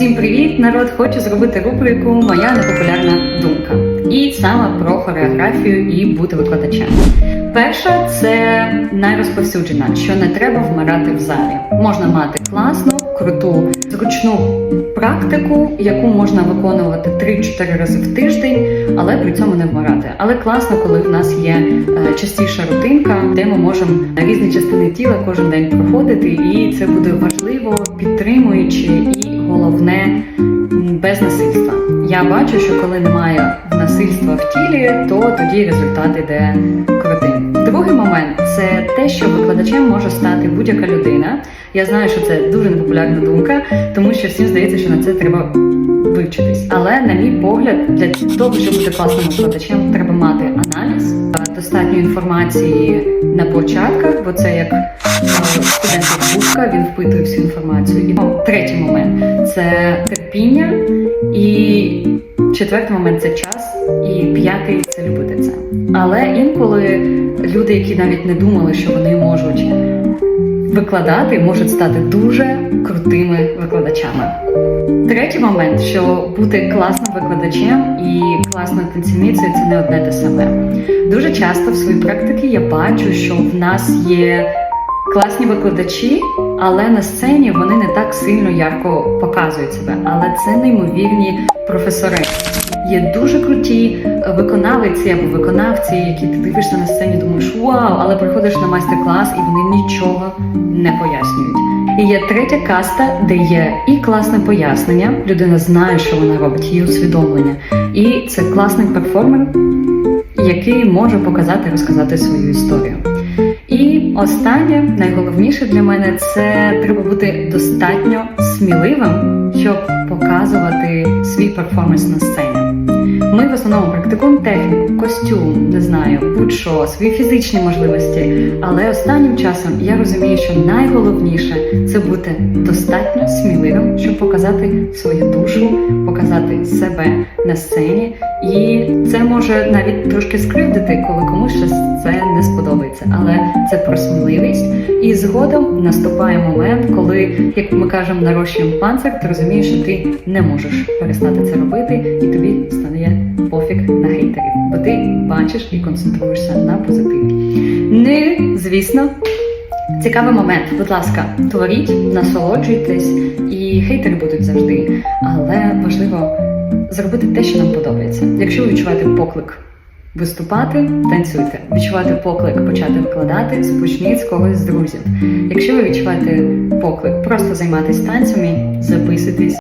Усім привіт, народ! Хочу зробити рубрику Моя непопулярна думка. І саме про хореографію і бути викладачем. Перша це найрозповсюджена, що не треба вмирати в залі. Можна мати класну, круту, зручну практику, яку можна виконувати 3-4 рази в тиждень, але при цьому не вмирати. Але класно, коли в нас є е, частіша рутинка, де ми можемо на різні частини тіла кожен день проходити, і це буде важливо, підтримуючи і головне без насильства. Я бачу, що коли немає насильства в тілі, то тоді результат іде крутим. Другий момент це те, що викладачем може стати будь-яка людина. Я знаю, що це дуже непопулярна думка, тому що всім здається, що на це треба вивчитись. Але на мій погляд, для того, щоб бути класним викладачем, треба мати аналіз, достатньо інформації на початках, бо це як е, студент як він впитує всю інформацію. І ну, третій момент це терпіння, і четвертий момент це час, і п'ятий це любити це. Але інколи люди, які навіть не думали, що вони можуть викладати, можуть стати дуже крутими викладачами. Третій момент, що бути класним викладачем і класною танцівницею це не одне те саме. Дуже часто в своїй практиці я бачу, що в нас є класні викладачі, але на сцені вони не так сильно ярко показують себе. Але це неймовірні професори. Є дуже круті е, виконавиці або виконавці, які ти дивишся на сцені, думаєш вау, але приходиш на майстер-клас і вони нічого не пояснюють. І є третя каста, де є і класне пояснення, людина знає, що вона робить, її усвідомлення, і це класний перформер, який може показати розказати свою історію. І останнє, найголовніше для мене, це треба бути достатньо сміливим, щоб показувати свій перформанс на сцені. Ми в основному практикуємо техніку, костюм, не знаю, будь-що, свої фізичні можливості. Але останнім часом я розумію, що найголовніше це бути достатньо сміливим, щоб показати свою душу, показати себе на сцені. І це може навіть трошки скривдити, коли комусь щось це не сподобається. Але це про сміливість. І згодом наступає момент, коли, як ми кажемо, нарощуємо панцир, ти розумієш, що ти не можеш перестати це робити, пофіг на хейтерів, бо ти бачиш і концентруєшся на позитиві. Не, звісно. Цікавий момент, будь ласка, творіть, насолоджуйтесь, і хейтери будуть завжди. Але важливо зробити те, що нам подобається. Якщо ви відчуваєте поклик виступати, танцюйте. Відчуваєте поклик почати викладати, спочніть з когось з друзів. Якщо ви відчуваєте поклик просто займатися танцями, записуйтесь.